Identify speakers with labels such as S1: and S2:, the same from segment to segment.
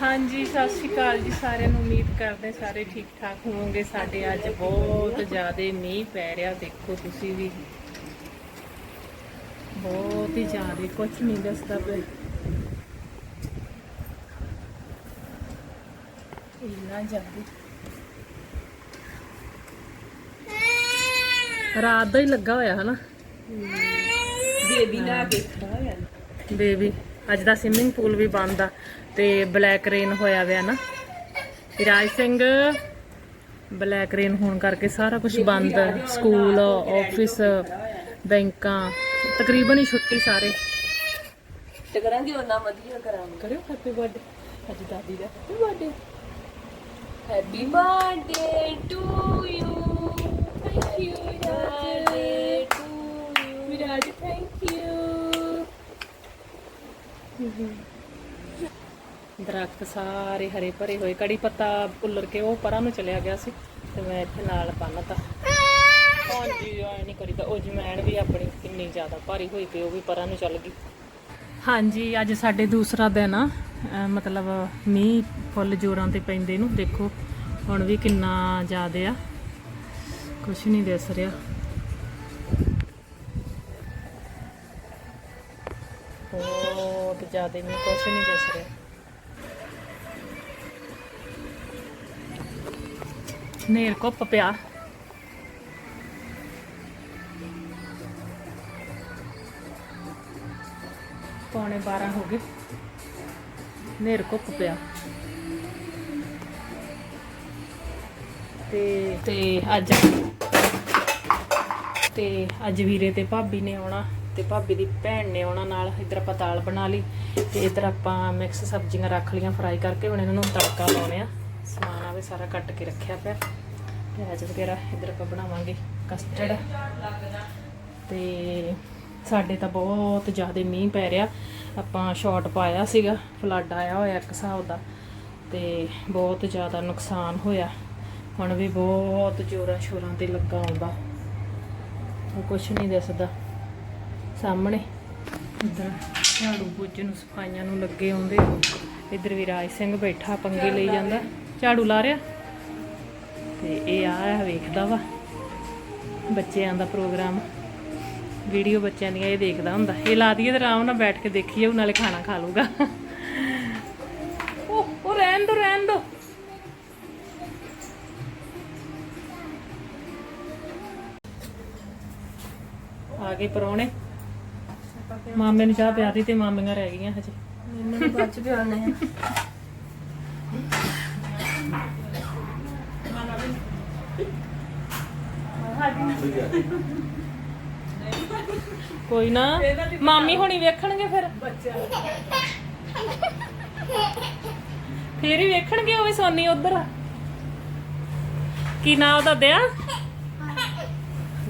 S1: ਹਾਂਜੀ ਸਤਿ ਸ਼੍ਰੀ ਅਕਾਲ ਜੀ ਸਾਰਿਆਂ ਨੂੰ। ਉਮੀਦ ਕਰਦੇ ਸਾਰੇ ਠੀਕ ਠਾਕ ਹੋਵੋਗੇ। ਸਾਡੇ ਅੱਜ ਬਹੁਤ ਜ਼ਿਆਦਾ ਮੀਂਹ ਪੈ ਰਿਹਾ। ਦੇਖੋ ਤੁਸੀਂ ਵੀ। ਬਹੁਤ ਹੀ ਜ਼ਿਆਦਾ ਕੁਝ ਨਹੀਂ ਦੱਸਦਾ ਪਿਆ। ਇੰਨਾ ਜ਼ਿਆਦਾ। ਰਾਤ ਦਾ ਹੀ ਲੱਗਾ ਹੋਇਆ ਹਨਾ?
S2: ਬੇਬੀ ਨਾ ਕੇ
S1: ਬੇਬੀ। ਅੱਜ ਦਾ ਸਵਿਮਿੰਗ ਪੂਲ ਵੀ ਬੰਦ ਆ ਤੇ ਬਲੈਕ ਰੇਨ ਹੋਇਆ ਹੋਇਆ ਨਾ। ਵਿਰਾਜ ਸਿੰਘ ਬਲੈਕ ਰੇਨ ਹੋਣ ਕਰਕੇ ਸਾਰਾ ਕੁਝ ਬੰਦ ਸਕੂਲ ਆਫਿਸ ਬੈਂਕਾਂ ਤਕਰੀਬਨ ਹੀ ਛੁੱਟੀ ਸਾਰੇ।
S2: ਤੇ ਕਰਾਂਗੇ ਉਹਨਾਂ ਵਧੀਆ ਕਰਾਂਗੇ।
S1: ਕਰਿਓ ਹੈਪੀ ਬਰਥਡੇ ਅੱਜ ਦਾਦੀ ਦਾ happy birthday
S2: happy birthday to you thank you birthday to you
S1: Viraj thank you ਦਰਖਤ ਸਾਰੇ ਹਰੇ ਭਰੇ ਹੋਏ, ਕੜੀ ਪੱਤਾ ਪੁੱਲਰ ਕੇ ਉਹ ਪਰਾਂ ਨੂੰ ਚਲਿਆ ਗਿਆ ਸੀ ਤੇ ਮੈਂ ਇੱਥੇ ਨਾਲ ਬੰਨਤਾ ਹਾਂਜੀ ਐ ਨਹੀਂ ਕਰੀਦਾ ਉਹ ਜਮੈਣ ਵੀ ਆਪਣੀ ਕਿੰਨੀ ਜ਼ਿਆਦਾ ਭਾਰੀ ਹੋਈ ਪਈ, ਉਹ ਵੀ ਪਰਾਂ ਨੂੰ ਚੱਲ ਗਈ। ਹਾਂਜੀ, ਅੱਜ ਸਾਡੇ ਦੂਸਰਾ ਦਿਨ ਆ। ਮਤਲਬ ਮੀਂਹ ਫੁੱਲ ਜੋਰਾਂ ਤੇ ਪੈਂਦੇ ਨੂੰ, ਦੇਖੋ ਹੁਣ ਵੀ ਕਿੰਨਾ ਜ਼ਿਆਦਾ ਆ। ਕੁਝ ਨਹੀਂ ਦਿਸ ਰਿਹਾ। ਬਹੁਤ ਜ਼ਿਆਦਾ ਮੀਂਹ ਕੁਝ ਨਹੀਂ ਦਿਸ ਰਿਹਾ। ਨੇਰ ਕੁੱਪ ਪਿਆ। ਪੌਣੇ 12 ਹੋ ਗਏ। ਨੇਰ ਕੁੱਪ ਪਿਆ। ਤੇ ਤੇ ਅੱਜ ਤੇ ਅੱਜ ਵੀਰੇ ਤੇ ਭਾਬੀ ਨੇ ਆਉਣਾ। ਤੇ ਭਾਬੀ ਦੀ ਭੈਣ ਨੇ ਉਹਨਾਂ ਨਾਲ ਇੱਧਰ ਆਪਾਂ ਦਾਲ ਬਣਾ ਲਈ ਤੇ ਇੱਧਰ ਆਪਾਂ ਮਿਕਸ ਸਬਜ਼ੀਆਂ ਰੱਖ ਲਈਆਂ ਫਰਾਈ ਕਰਕੇ ਹੁਣ ਇਹਨਾਂ ਨੂੰ ਤੜਕਾ ਲਾਉਣੇ ਆ। ਸਮਾਨ ਆਵੇ ਸਾਰਾ ਕੱਟ ਕੇ ਰੱਖਿਆ ਪਿਆ। ਪਿਆਜ਼ ਵਗੈਰਾ ਇੱਧਰ ਆਪਾਂ ਬਣਾਵਾਂਗੇ ਕਸਟਰਡ ਤੇ ਸਾਡੇ ਤਾਂ ਬਹੁਤ ਜ਼ਿਆਦਾ ਮੀਂਹ ਪੈ ਰਿਹਾ। ਆਪਾਂ ਸ਼ਾਰਟ ਪਾਇਆ ਸੀਗਾ ਫਲੱਡ ਆਇਆ ਹੋਇਆ ਇੱਕ ਹਿਸਾਬ ਦਾ ਤੇ ਬਹੁਤ ਜ਼ਿਆਦਾ ਨੁਕਸਾਨ ਹੋਇਆ। ਹੁਣ ਵੀ ਬਹੁਤ ਜ਼ੋਰਾਂ ਸ਼ੋਰਾਂ ਤੇ ਲੱਗਾ ਆਉਂਦਾ ਉਹ ਕੁਛ ਨਹੀਂ ਦਿਸਦਾ। ਸਾਹਮਣੇ। ਇੱਧਰ ਝਾੜੂ ਪੋਚੇ ਨੂੰ ਸਫਾਈਆਂ ਨੂੰ ਲੱਗੇ ਆਉਂਦੇ ਇੱਧਰ ਵੀ ਸਿੰਘ ਬੈਠਾ, ਪੰਗੇ ਲਈ ਜਾਂਦਾ। ਝਾੜੂ ਲਾ ਰਿਹਾ। ਤੇ ਇਹ ਆ ਵੇਖਦਾ ਵਾ। ਬੱਚਿਆਂ ਦਾ ਪ੍ਰੋਗਰਾਮ। ਵੀਡੀਓ ਬੱਚਿਆਂ ਦੀਆਂ ਇਹ ਦੇਖਦਾ ਹੁੰਦਾ। ਇਹ ਲਾ ਦਈਏ ਤੇ ਆਰਾਮ ਨਾਲ ਬੈਠ ਕੇ ਦੇਖੀਏ, ਉਹ ਨਾਲੇ ਖਾਣਾ ਖਾ ਲੂਗਾ ਉਹ ਉਹ ਰਹਿਣ ਦੋ ਰਹਿਣ ਦੋ। ਆ ਗਏ ਪਰੌਣੇ। ਮਾਮੇ ਨੂੰ ਚਾਹ ਪਿਆਦੀ ਤੇ ਮਾਮੀਆਂ ਰਹਿ ਗਈਆਂ ਹਜੇ।
S2: ਮੈਨੂੰ ਬਾਅਦ ਚ ਪਿਆਉਣੇ ਆ।
S1: ਕੋਈ ਨਾ ਮਾਮੀ ਹੁਣੀ ਵੇਖਣਗੇ ਫਿਰ। ਫੇਰ ਹੀ ਵੇਖਣਗੇ ਉਹ ਵੀ ਸੋਨੀ ਉਧਰ। ਕੀ ਨਾਂ ਉਹਦਾ ਦਿਆ?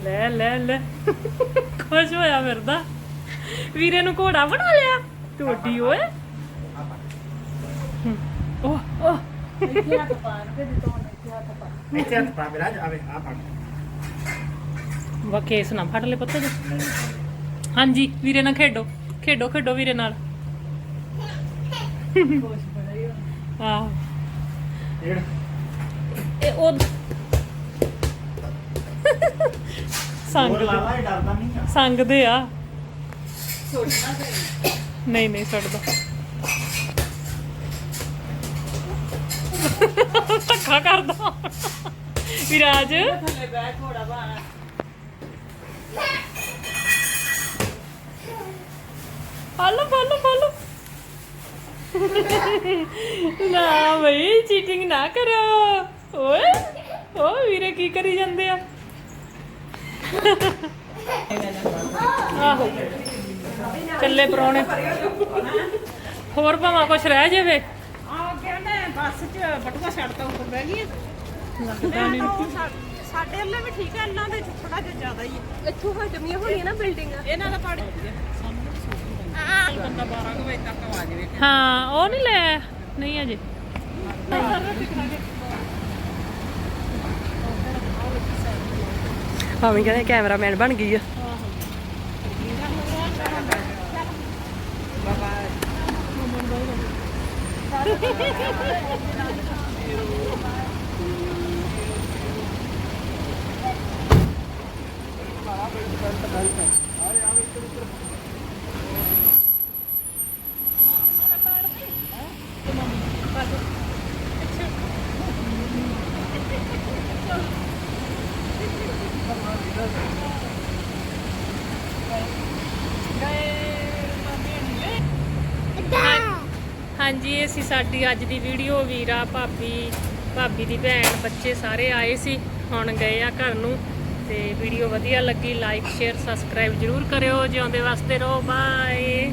S1: ਲੈ ਲੈ ਲੈ। ਖੁਸ਼ ਹੋਇਆ ਫਿਰਦਾ। ਵੀਰੇ ਨੂੰ ਘੋੜਾ ਬਣਾ ਲਿਆ। ਟੋਡੀ ਓਏ। ਹਮ, ਓਹ ਓਹ।
S3: ਇੱਥੇ ਹੱਥ ਪਾ ਵਿਰਾਜ ਆਵੇ ਆ ਪਾ
S1: ਵਾ ਕੇਸ ਨਾ ਫੜ ਲੈ ਪੁੱਤ ਜੀ ਹਾਂਜੀ ਵੀਰੇ ਨਾਲ ਖੇਡੋ ਖੇਡੋ ਖੇਡੋ ਵੀਰੇ ਨਾਲ। ਆਹ। ਇਹ ਉਹ ਸੰਗ
S3: ਨਹੀਂ ਆ।
S1: ਸੰਗਦੇ ਆ ਨਹੀਂ ਨਹੀਂ ਛੱਡਦਾ ਧੱਕਾ ਕਰਦਾ ਵਿਰਾਜ।
S2: ਥੱਲੇ ਬੈਠ ਘੋੜਾ ਬਾਣਾ
S1: ਫਾਲੋ ਫਾਲੋ ਫਾਲੋ ਨਾ ਬਈ ਚੀਟਿੰਗ ਨਾ ਕਰੋ। ਓਏ, ਓ ਵੀਰੇ, ਕੀ ਕਰੀ ਜਾਂਦੇ ਆ? ਆਹੋ। ਚੱਲੇ ਪਰੌਣੇ। ਹੋਰ ਭਾਵੇਂ ਕੁਛ ਰਹਿ ਜਾਵੇ?
S4: ਆ ਕਹਿੰਦੇ ਬੱਸ 'ਚ ਬਟੂਆ ਛੱਡਤਾ ਉੱਪਰ ਬਹਿ ਗਈ
S1: ਲੱਗਦਾ ਨਹੀਂ
S4: ਸਾਡੇ ਵੱਲੇ ਵੀ ਠੀਕ ਹੈ ਇਹਨਾਂ ਦੇ ਥੋੜਾ ਜਿਹਾ ਜ਼ਿਆਦਾ ਹੀ ਹੈ।
S2: ਇੱਥੋਂ ਹਟਮੀਆਂ ਹੋਣੀਆਂ ਨਾ ਬਿਲਡਿੰਗਾਂ।
S4: ਇਹਨਾਂ ਦਾ ਪਾਣੀ ਬੰਦਾ 12 ਕੁ ਵਜੇ ਤੱਕ ਆ ਜਾਵੇ
S1: ਹਾਂ ਉਹ ਨਹੀਂ ਲੈ ਨਹੀਂ ਅਜੇ।
S2: ਭਾਵੇਂ ਕਹਿੰਦੇ ਕੈਮਰਾਮੈਨ ਬਣ ਗਈ ਆ।
S1: ਆਵੇ ਇੱਧਰ ਉੱਧਰ ਹਾਂਜੀ ਇਹ ਸੀ ਸਾਡੀ ਅੱਜ ਦੀ ਵੀਡੀਓ ਵੀਰਾ, ਭਾਬੀ ਭਾਬੀ ਦੀ ਭੈਣ, ਬੱਚੇ ਸਾਰੇ ਆਏ ਸੀ, ਹੁਣ ਗਏ ਆ ਘਰ ਨੂੰ। ਤੇ ਵੀਡੀਓ ਵਧੀਆ ਲੱਗੀ ਲਾਈਕ ਸ਼ੇਅਰ ਸਬਸਕ੍ਰਾਈਬ ਜਰੂਰ ਕਰਿਓ, ਜਿਉਂਦੇ ਵਾਸਤੇ ਰਹੋ ਬਾਏ